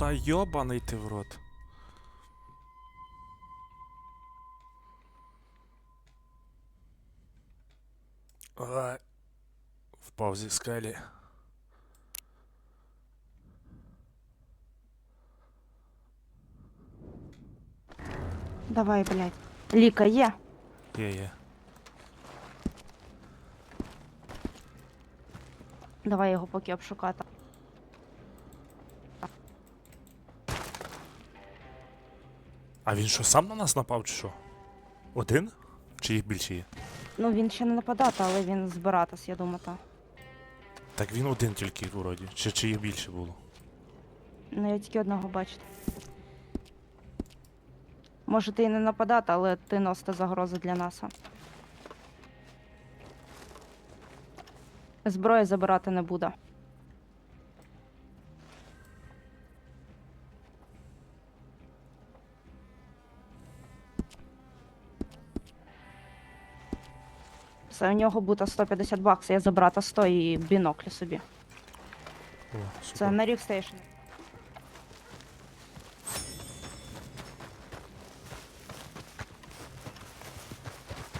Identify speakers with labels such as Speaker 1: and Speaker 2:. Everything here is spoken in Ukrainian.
Speaker 1: Та йобаний ти в рот. Ой. Впав зі скелі.
Speaker 2: Давай, блядь. Ліка є.
Speaker 1: Є, є.
Speaker 2: Давай його поки обшукати.
Speaker 1: А він що, сам на нас напав, чи що? Один? Чи їх більше є?
Speaker 2: Ну він ще не нападати, але він збиратись, я думаю, та.
Speaker 1: Так він один тільки вроді. Чи, чи їх більше було?
Speaker 2: Ну я тільки одного бачу. Може ти і не нападати, але ти носите загрози для нас. Зброї забирати не буде. Все, у нього буде 150 баксів, я забрати 100 і біноклі собі.
Speaker 1: О,
Speaker 2: Це
Speaker 1: на
Speaker 2: на Рівстейшн.